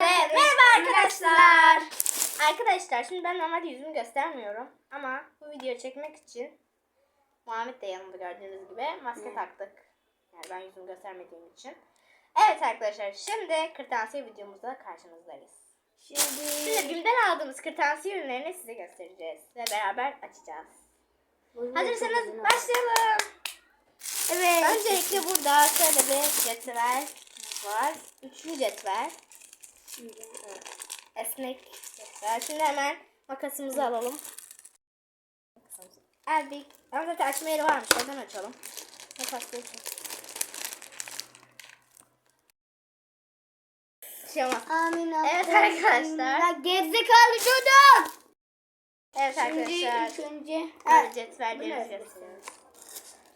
Evet, merhaba arkadaşlar. Arkadaşlar şimdi ben normalde yüzümü göstermiyorum ama bu videoyu çekmek için Muhammed de yanımda gördüğünüz gibi maske taktık. Yani ben yüzümü göstermediğim için. Evet arkadaşlar şimdi kırtasiye videomuzda karşınızdayız. Şimdi Şimdi BİM'den aldığımız kırtasiye ürünlerini size göstereceğiz ve beraber açacağız. Hazırsanız başlayalım. Evet. Öncelikle burada şöyle bir cetvel var. Üçlü cetvel. Esnek cetvel. Şimdi hemen makasımızı alalım. Eldik. Ama zaten açma yeri varmış. Oradan açalım. Makasla. Şey. Amin Evet arkadaşlar. Gerizekalı çocuk. Evet Şimdi arkadaşlar. ilk önce Bu ne? gösteriyoruz.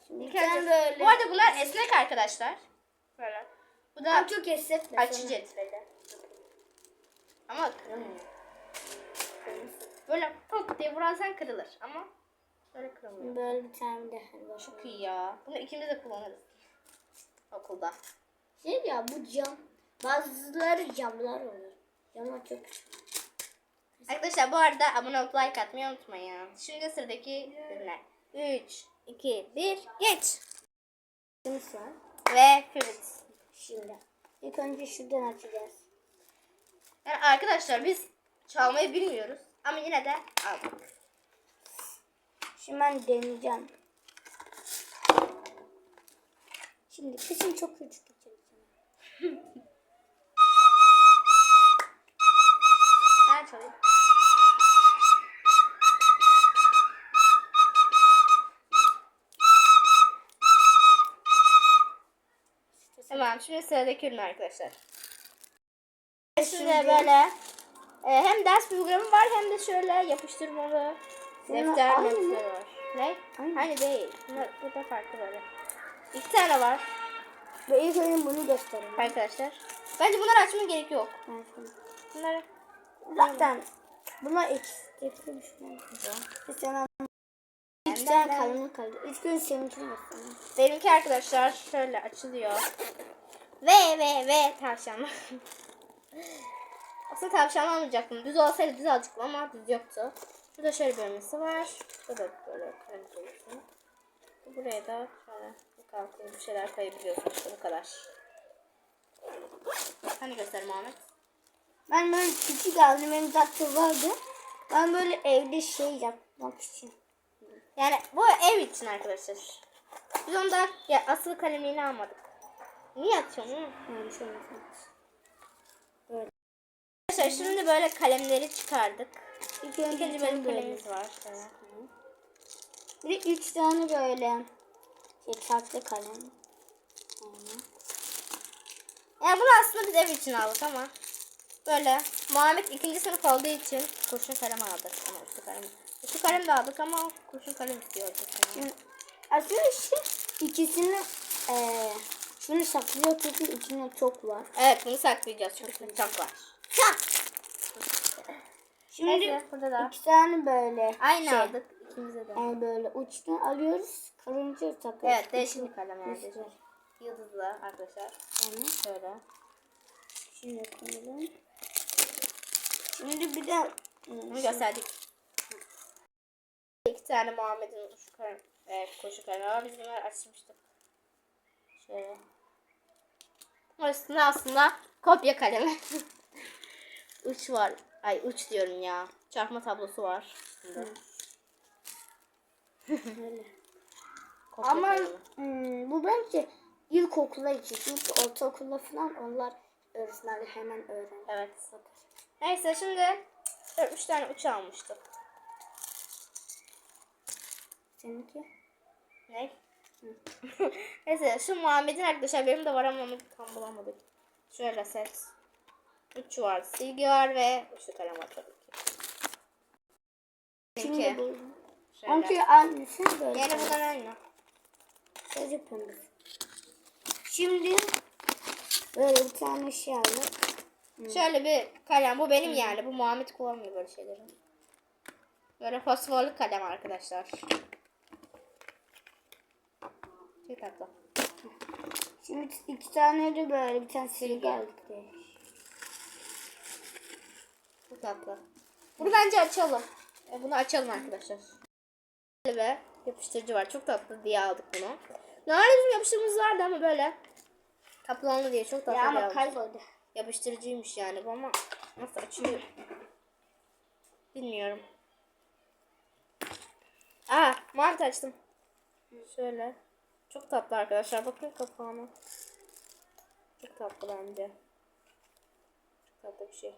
Şimdi sen böyle. Bu arada bunlar esnek arkadaşlar. Böyle. Bu da Ama çok esnetme. açı sana. cetveli. Ama kırılmıyor. Böyle pop diye vurarsan kırılır ama böyle kırılmıyor. Böyle bir tane de var. Çok iyi ya. Bunu ikimiz de kullanırız. Okulda. Şey ya bu cam. Bazıları camlar olur. Camlar çok Arkadaşlar bu arada abone olup like atmayı unutmayın. Şimdi sıradaki ürünler. 3, 2, 1, geç. Var. Ve Frit. Şimdi. İlk önce şuradan açacağız. Yani arkadaşlar biz çalmayı bilmiyoruz. Ama yine de aldık. Şimdi ben deneyeceğim. Şimdi kışın çok kötü geçireceğim. Tamam şimdi sıradaki ürün arkadaşlar. Şimdi böyle e, hem ders programı var hem de şöyle yapıştırmalı Bunlar defter notları var. Ne? Aynı. Aynı değil. Bunlar burada farklı böyle. İki tane var Ve ilk önce bunu göstereyim. arkadaşlar. Bence bunları açmaya gerek yok. Evet. Bunları Zaten buna eksiklikli bir şey yapacağım. Bir tane iki tane kalemim kaldı. Üç gün seninkini. Benimki arkadaşlar şöyle açılıyor. Ve ve ve tavşan. Aslında tavşan almayacaktım. Düz olsaydı düz alacaktım ama düz yoktu. Burada şöyle bir bölmesi var. Burada da böyle krem koyuyorsun. Buraya da şöyle kalkıyor bir şeyler koyabiliyorsun işte bu kadar. Hani göster Muhammed. Ben böyle küçük aldım. Benim zaten vardı. Ben böyle evde şey yapmak için. Yani bu ev için arkadaşlar. Biz onda ya, asıl kalemini almadık. Niye atıyorsun? hı? Yani şöyle. Arkadaşlar şimdi böyle kalemleri çıkardık. İlk önce İkinci bir benim tane böyle. kalemimiz var. Şöyle. Bir de üç tane böyle şey tatlı kalem. Yani. Yani bunu aslında biz ev için aldık ama böyle Muhammed ikinci sınıf olduğu için kurşun kalem aldık. Ama üstü kalem. Üstü kalem de aldık ama kurşun kalem istiyordu. Yani. Aslında şu ikisini eee şunu saklıyor çünkü içinde çok var. Evet bunu saklayacağız çünkü çok var. Çak. Şimdi burada da iki tane böyle aynı şey, aldık. İkimize de. Yani böyle uçtan alıyoruz. Karınca takıyoruz. Evet değişik bir kalem yani. Yıldızlı arkadaşlar. Yani Şöyle. şimdi koyalım. Şimdi bir de Bunu gösterdik. İki tane Muhammed'in e, koşu var. Biz bunları açmıştık. Şöyle. Aslında aslında kopya kalemi. uç var. Ay uç diyorum ya. Çarpma tablosu var. Ama kalemi. hmm, bu bence ilkokula için. Çünkü ortaokulda falan onlar öğretmenler hemen öğrenir. Evet. Neyse şimdi 3 tane uç almıştık. Seninki? Ne? Neyse şu Muhammed'in arkadaşlar benim de var ama onu tam bulamadık. Şöyle set. Üç var. Silgi var ve uçlu kalem var tabii ki. Şimdi. Şöyle. Onunki aynısı böyle. Yani bundan aynı. Sadece pembe. Şimdi böyle bir tane şey aldık. Şöyle bir kalem. Bu benim yani. Bu Muhammed kullanmıyor böyle şeyleri. Böyle fosforlu kalem arkadaşlar. Çok tatlı. Şimdi iki tane de böyle bir tane silgi aldık. Çok tatlı. Bunu bence açalım. E, bunu açalım arkadaşlar. Böyle ve yapıştırıcı var. Çok tatlı diye aldık bunu. Normalde bizim yapıştırıcımız vardı ama böyle kaplanlı diye çok tatlı Ya diye ama kayboldu. Yapıştırıcıymış yani bu ama nasıl açılıyor? Bilmiyorum. Aa, mart açtım. Şöyle. Çok tatlı arkadaşlar. Bakın kapağına. Çok tatlı bence. Çok tatlı bir şey.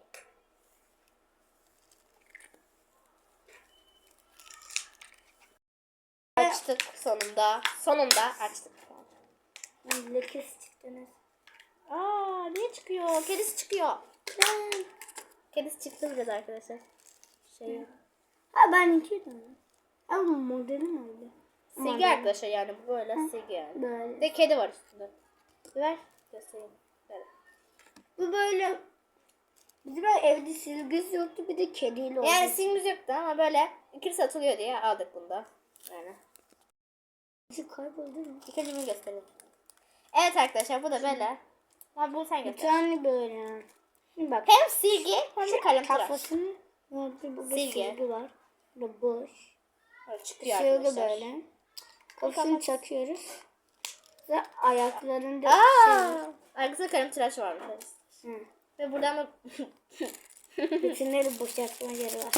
Açtık sonunda. Sonunda açtık. Lekesi çıktı ne? Aa, niye çıkıyor? Kedisi çıkıyor. Kedisi çıktı biraz arkadaşlar. Şey. Ha ben iki tane. Ama modelim öyle. Silgi arkadaşlar yani bu böyle silgi yani. Bir Böyle. de kedi var üstünde. Ver göstereyim. Böyle. Bu böyle bizim evde silgisi yoktu bir de kediyle oldu. Yani silgimiz yoktu ama böyle ikili satılıyor diye aldık bunu da. Yani. Silgisi kayboldu mu? İkinci bunu göstereyim. Evet arkadaşlar bu da böyle. Ama bunu sen Bir göster. tane böyle. Şimdi bak. Hem silgi hem de kalem tıraş. Kafasını orada burada Silgi. silgi. var. Burada boş. Böyle çıkıyor arkadaşlar. böyle. Kafasını takıyoruz. Ve ayaklarında Aa! Arkasında kalem tıraşı varmış. şey. Hı. Ve buradan da Bütünleri boşaltma yeri var.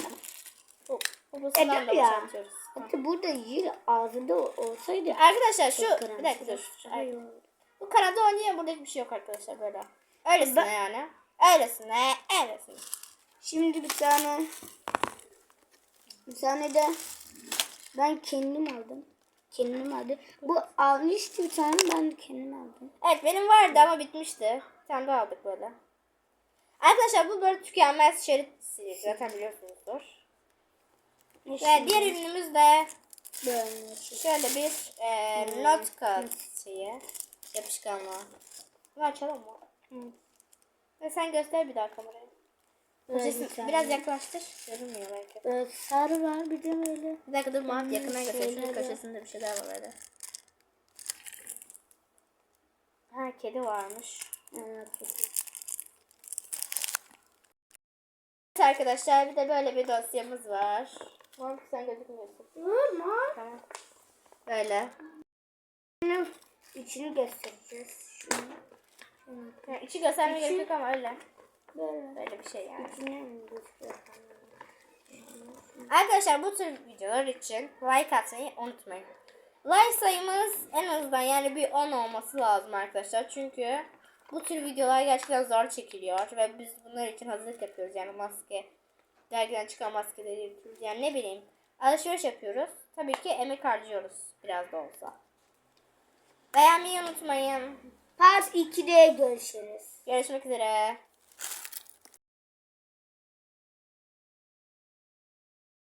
bu, babasından da ya. boşaltıyoruz. Hatta burada yer ağzında olsaydı. Arkadaşlar şu çok bir dakika dur. Ay, Bu kanada oynuyor burada hiçbir şey yok arkadaşlar böyle. Öylesine yani. Öylesine, öylesine. Şimdi bir tane bir tane de ben kendim aldım. Kendim aldım. Bu almıştı bir tane ben de kendim aldım. Evet benim vardı ama bitmişti. Bir tane daha aldık böyle. Arkadaşlar bu böyle tükenmez şerit silici zaten biliyorsunuzdur. Ve diğer ürünümüz de böyle. şöyle bir e, not kağıt şeyi. Yapışkanlığı. Bunu açalım mı? Hı. Ve sen göster bir daha kamerayı. Tane. biraz yaklaştır. Görünmüyor belki. Böyle sarı var bir de böyle. Bir dakika dur Muhammed yakından göster. Şunun köşesinde bir şeyler var böyle. Ha kedi varmış. Evet. Evet arkadaşlar bir de böyle bir dosyamız var. Muhammed sen gözükmüyorsun. Ama Tamam. Böyle. içini göstereceğiz. Şunu. Yani içi göstermeye gerek yok ama öyle. Böyle. Böyle bir şey yani. Arkadaşlar bu tür videolar için like atmayı unutmayın. Like sayımız en azından yani bir 10 olması lazım arkadaşlar. Çünkü bu tür videolar gerçekten zor çekiliyor ve biz bunlar için hazırlık yapıyoruz. Yani maske, dergiden çıkan maskeleri yapıyoruz. Yani ne bileyim alışveriş yapıyoruz. Tabii ki emek harcıyoruz biraz da olsa. Beğenmeyi unutmayın. Part 2'de görüşürüz. Görüşmek üzere.